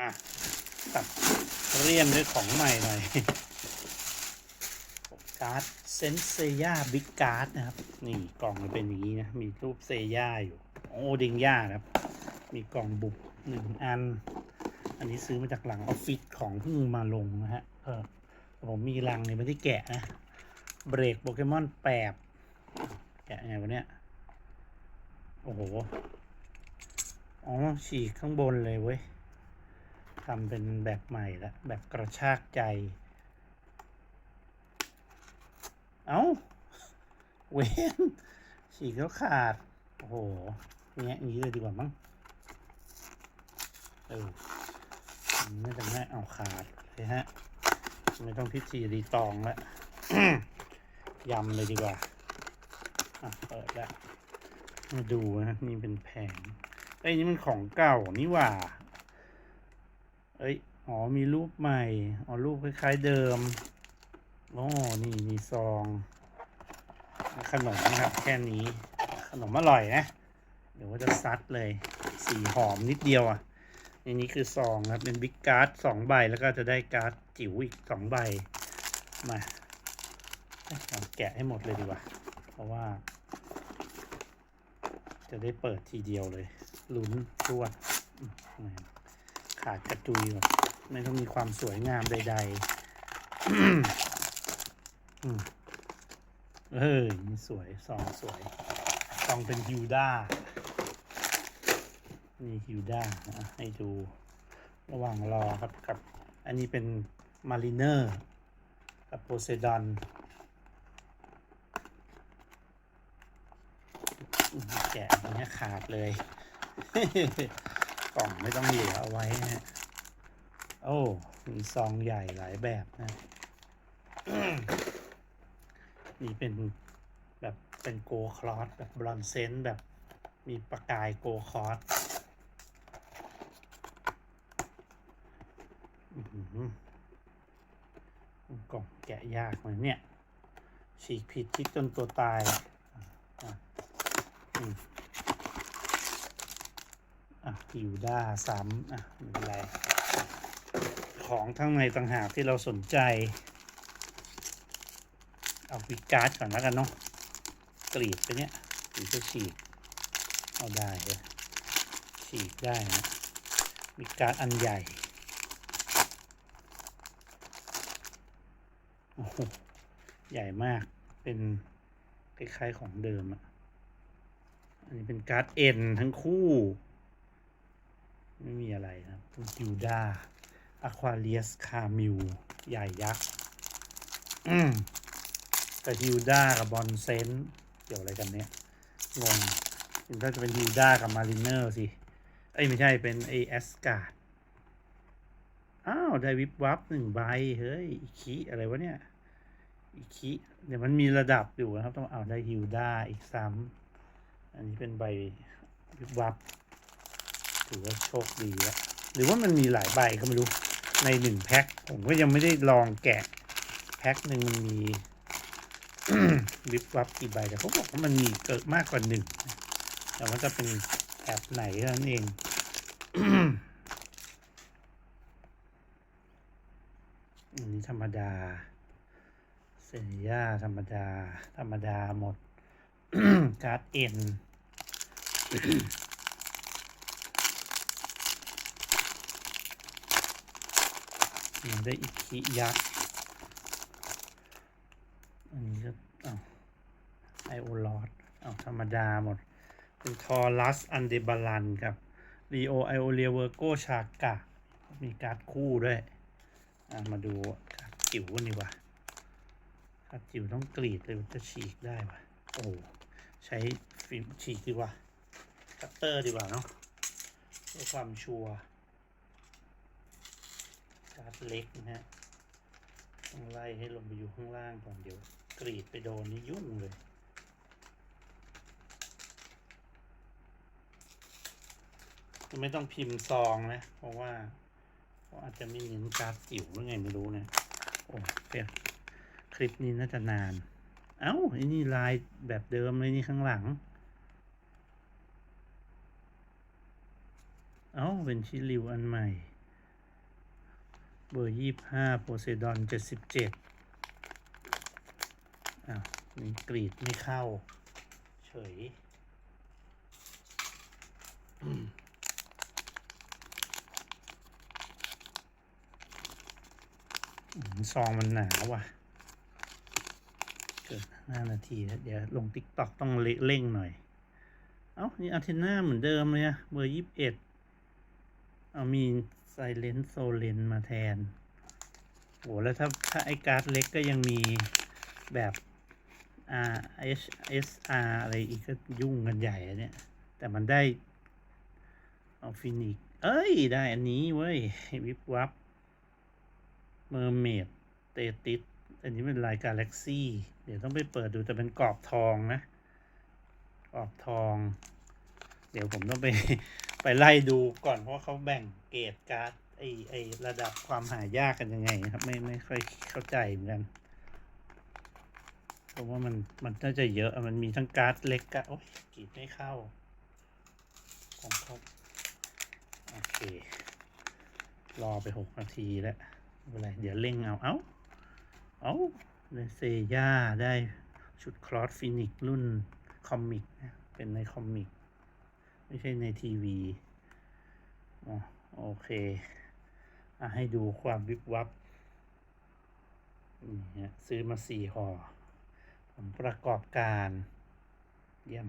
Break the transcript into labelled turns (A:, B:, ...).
A: อะตัดเรียนด้วยของใหม่หน่อย การ์ดเซนเซย่าบิ๊กการ์ดนะครับ นี่กล่องมันเป็นอย่างนี้นะ มีรูปเซย่าอยู่ โอเดงย่านะครับ มีกล่องบุกหนึ่งอัน อันนี้ซื้อมาจากหลังออฟฟิศของเพิ่งมาลงนะฮะ เออผมมีลังเนี่ยไม่ได้แกะนะ เบรกโปเกมอนแปบแกะไงวะเนี่ย โอ้โห อ๋อฉีกข้างบนเลยเว้ย ทำเป็นแบบใหม่ละแบบกระชากใจ เอา้า เวนฉีกแล้วขาด โอ้โหเงี้ยอย่างนี้เลยดีกว่ามั้ง เออน่าจะง่เอาขาดเลยฮะ ไม่ต้องพิธีรีตองล้วยำเลยดีกว่า อะ เปิดล้วมาดูนะ นี่เป็นแผงไอ้นี่มันของเก่านี่หว่า เอ้ย อ๋อ มีรูปใหม่ อ๋อ รูปคล้ายๆเดิมโอ้นี่มีซอง ขนมนะครับ แค่นี้ ขนมอร่อยนะ เดี๋ยวว่าจะซัดเลย สีหอมนิดเดียวอะในนี้คือซองครับ เป็นบิ๊กการ์ดสองใบ แล้วก็จะได้การ์ดจิ๋วอีกสองใบ มาเอาแกะให้หมดเลยดีกว่า เพราะว่า จะได้เปิดทีเดียวเลย ลุ้นรวด ขาดกระจุยแบบไม่ต้องมีความสวยงามใดๆอืมเออนี่สวยซองสวยซองเป็นฮิวด้านี่ฮิวด้าอะให้ดูระหว่างรอครับกับ อันนี้เป็นมารีเนอร์กับโพไซดอนแกะอย่างเงี้ยขาดเลย กล่องไม่ต้องเหลือเอาไว้นะฮะโอ้ มีซองใหญ่หลายแบบนะ นี่เป็นแบบเป็นโกคลอสแบบบรอนเซนแบบมีประกายโกคลอสกล่องแกะยากเลยเนี่ย ฉีกผิดคิดจนตัวตายอะ อะอยู่ด้าซ้ำอะไม่เป็นไร ของข้างในต่างหากที่เราสนใจ เอาวิกการ์ดก่อนแล้วกันเนาะกรีดไปเนี่ยหรือจะฉีกเอาได้เลยฉีกได้นะวิการ์ดอันใหญ่โอ้โหใหญ่มากเป็นคล้ายๆของเดิมอะอันนี้เป็นการ์ดเอ็นทั้งคู่ ไม่มีอะไรนะครับเป็นฮิวด้าอะควาเลียสคามิวใหญ่ยักษ์อืมกับฮิวด้ากับบอลเซนเกี่ยวอะไรกันเนี่ยงงมันก็จะเป็นฮิวด้ากับมาริเนอร์สิ เอ้ย ไม่ใช่เป็นไอแอสการ์ด อ้าว ได้วิบวับหนึ่งใบ เฮ้ย อีคีอะไรวะเนี่ย อีคีเดี๋ยวมันมีระดับอยู่นะครับ ต้องเอาได้ฮิวด้าอีกซ้ำอันนี้เป็นใบวิบวับ ถือว่าโชคดีแล้วหรือว่ามันมีหลายใบก็ไม่รู้ในหนึ่งแพ็คผมก็ยังไม่ได้ลองแกะแพ็คหนึ่งมันมีวิบวับกี่ใบแต่เขาบอกว่ามันมีเกิดมากกว่าหนึ่งแต่ว่าจะเป็นแอบไหนนั้นเองอันนี้ธรรมดาเซนย่าธรรมดา ธรรมดาหมด การ์ดเอ็น ยังได้อีกขียักษ์ อันนี้ก็อ้าวไอโอลอดอ้าวธรรมดาหมด เป็นทอรัส อันเดบาลันกับรีโอไอโอเลียเวอร์โกชากะ มีการ์ดคู่ด้วยมาดูการ์ดจิ๋วกันดีกว่าการ์ดจิ๋วต้องกรีดเลยมันจะฉีกได้ปะโอ้ใช้ฟิล์มฉีกดีกว่าคัตเตอร์ดีกว่าเนาะเพื่อความชัวร์ การ์ดเล็กนะฮะต้องไล่ให้ลงไปอยู่ข้างล่างก่อนเดี๋ยว กรีดไปโดนนี่ยุ่งเลยไม่ต้องพิมพ์ซองนะ เพราะว่าเขาอาจจะไม่เน้นการ์ดจิ๋วหรือไงไม่รู้นะโอ้เปียคลิปนี้น่าจะนาน เอ้าอ้นี่ลายแบบเดิมเลยนี่ข้างหลัง เอ้าเป็นชิลิวอันใหม่ เบอร์ยี่ห้าโพไซดอนเจ็ดสิบเจ็ดอ้าวนี่กรีดไม่เข้า เฉยซองมันหนาว่ะ เกินห้านาทีแล้วเดี๋ยวลงติ๊กต็อกต้องเร่งหน่อย เอ้า นี่อัลเทน่าเหมือนเดิมเลยอะเบอร์ยี่สิบเอ็ดเอามี เลนโซเลนมาแทนโหแล้วถ้าถ้าไอการ์ดเล็กก็ยังมีแบบ R H S R อะไรอีกก็ยุ่งกันใหญ่อะเนี่ย แต่มันได้เอาฟินิก เอ้ย ได้อันนี้เว้ย วิบวับเมอร์เมดเตติสอันนี้เป็นลายกาแล็กซี่ เดี๋ยวต้องไปเปิดดูแต่เป็นกรอบทองนะ กรอบทอง เดี๋ยวผมต้องไป ไปไล่ดูก่อนเพราะเขาแบ่งเกรดการ์ดไอไอระดับความหายากกันยังไงครับ ไม่ไม่ค่อยเข้าใจเหมือนกันเพราะว่ามันมันน่าจะเยอะมันมีทั้งการ์ดเล็กการ์ดโอ้ยกรีดไม่เข้าของเขาโอเค รอไปหกนาทีแล้วไม่เป็นไรเดี๋ยวเร่งเอาเอาเอาในเซย่าได้ชุดคลอสฟินิกรุ่นคอมิกนะเป็นในคอมิก ไม่ใช่ในทีวีอ๋อโอเคอะให้ดูความวิบวับนี่ฮะซื้อมาสี่ห่อ ผมประกอบการ เยี่ยม